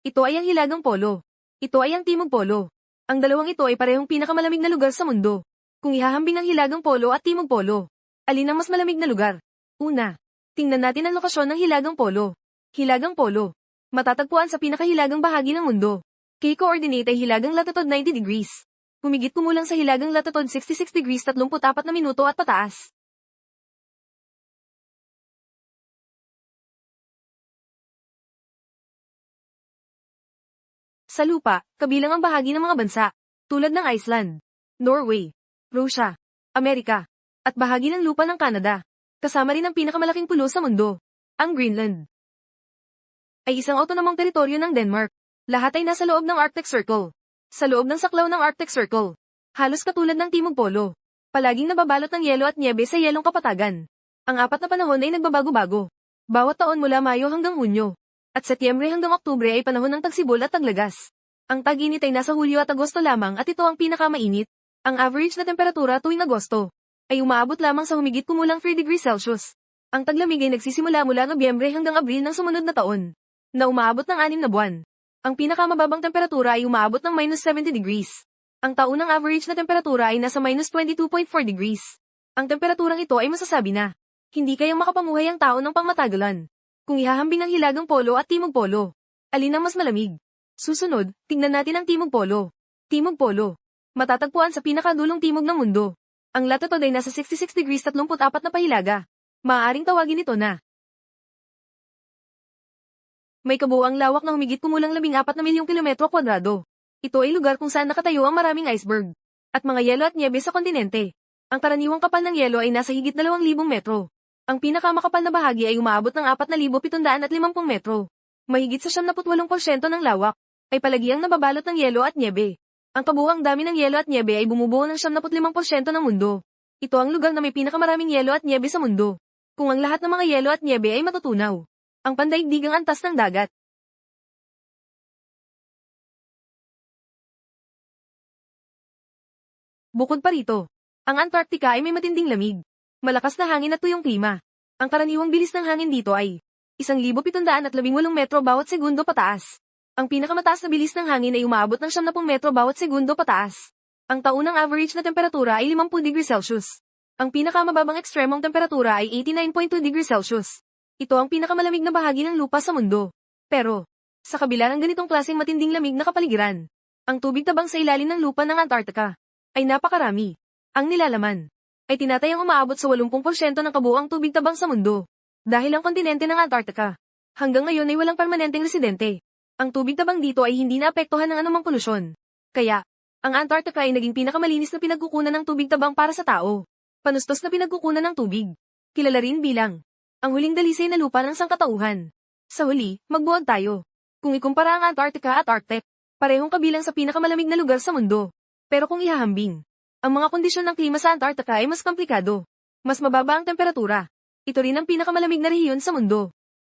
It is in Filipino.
Ito ay ang Hilagang Polo. Ito ay ang Timog Polo. Ang dalawang ito ay parehong pinakamalamig na lugar sa mundo. Kung ihahambing ang Hilagang Polo at Timog Polo, alin ang mas malamig na lugar? Una, tingnan natin ang lokasyon ng Hilagang Polo. Hilagang Polo. Matatagpuan sa pinakahilagang bahagi ng mundo. K-coordinate ay hilagang latitude 90 degrees. Humigit kumulang sa hilagang latitude 66 degrees 34 na minuto at pataas. Sa lupa, kabilang ang bahagi ng mga bansa, tulad ng Iceland, Norway, Russia, Amerika, at bahagi ng lupa ng Canada. Kasama rin ang pinakamalaking pulo sa mundo, ang Greenland. Ay isang autonomong teritoryo ng Denmark. Lahat ay nasa loob ng Arctic Circle. Sa loob ng saklaw ng Arctic Circle. Halos katulad ng Timog Polo. Palaging nababalot ng yelo at niebe sa yelong kapatagan. Ang apat na panahon ay nagbabago-bago. Bawat taon mula Mayo hanggang Hunyo. At Setyembre hanggang Oktubre ay panahon ng tagsibol at taglagas. Ang tag-init ay nasa Hulyo at Agosto lamang at ito ang pinakamainit. Ang average na temperatura tuwing Agosto ay umaabot lamang sa humigit kumulang 3 degrees Celsius. Ang taglamig ay nagsisimula mula Nobyembre hanggang Abril ng sumunod na taon, na umaabot ng anim na buwan. Ang pinakamababang temperatura ay umaabot ng minus 70 degrees. Ang taunang average na temperatura ay nasa minus 22.4 degrees. Ang temperaturang ito ay masasabi na, hindi kayang makapamuhay ang tao ng pangmatagalan. Kung ihahambing ang hilagang polo at timog polo, alin ang mas malamig? Susunod, tingnan natin ang timog polo. Timog polo. Matatagpuan sa pinakadulong timog ng mundo. Ang latitude ay nasa 66 degrees 34 na pahilaga. Maaaring tawagin ito na may kabuuang lawak na humigit kumulang 14 na milyong kilometro kwadrado. Ito ay lugar kung saan nakatayo ang maraming iceberg. At mga yelo at niebe sa kontinente. Ang karaniwang kapal ng yelo ay nasa higit 2,000 metro. Ang pinakamakapal na bahagi ay umaabot ng 4,750 metro. Mahigit sa 78% ng lawak ay palagiang nababalot ng yelo at niebe. Ang kabuuang dami ng yelo at niebe ay bumubuo ng 75% ng mundo. Ito ang lugar na may pinakamaraming yelo at niebe sa mundo. Kung ang lahat ng mga yelo at niebe ay matutunaw, ang pandaigdigang antas ng dagat. Bukod pa rito, ang Antarctica ay may matinding lamig, malakas na hangin at tuyong klima. Ang karaniwang bilis ng hangin dito ay 1,718 metro bawat segundo pataas. Ang pinakamataas na bilis ng hangin ay umaabot ng 70 metro bawat segundo pataas. Ang taunang average na temperatura ay 50 degrees Celsius. Ang pinakamababang ekstremong temperatura ay 89.2 degrees Celsius. Ito ang pinakamalamig na bahagi ng lupa sa mundo. Pero, sa kabila ng ganitong klaseng matinding lamig na kapaligiran, ang tubig tabang sa ilalim ng lupa ng Antarctica ay napakarami. Ang nilalaman ay tinatayang umaabot sa 80% ng kabuuang tubig tabang sa mundo. Dahil ang kontinente ng Antarctica hanggang ngayon ay walang permanenteng residente. Ang tubig tabang dito ay hindi naapektuhan ng anumang polusyon. Kaya, ang Antarctica ay naging pinakamalinis na pinagkukunan ng tubig tabang para sa tao. Panustos na pinagkukunan ng tubig. Kilala rin bilang ang huling dalisay na lupa ng sangkatauhan. Sa huli, magbuwag tayo. Kung ikumpara ang Antarctica at Arctic, parehong kabilang sa pinakamalamig na lugar sa mundo. Pero kung ihahambing, ang mga kondisyon ng klima sa Antarctica ay mas komplikado. Mas mababa ang temperatura. Ito rin ang pinakamalamig na rehiyon sa mundo.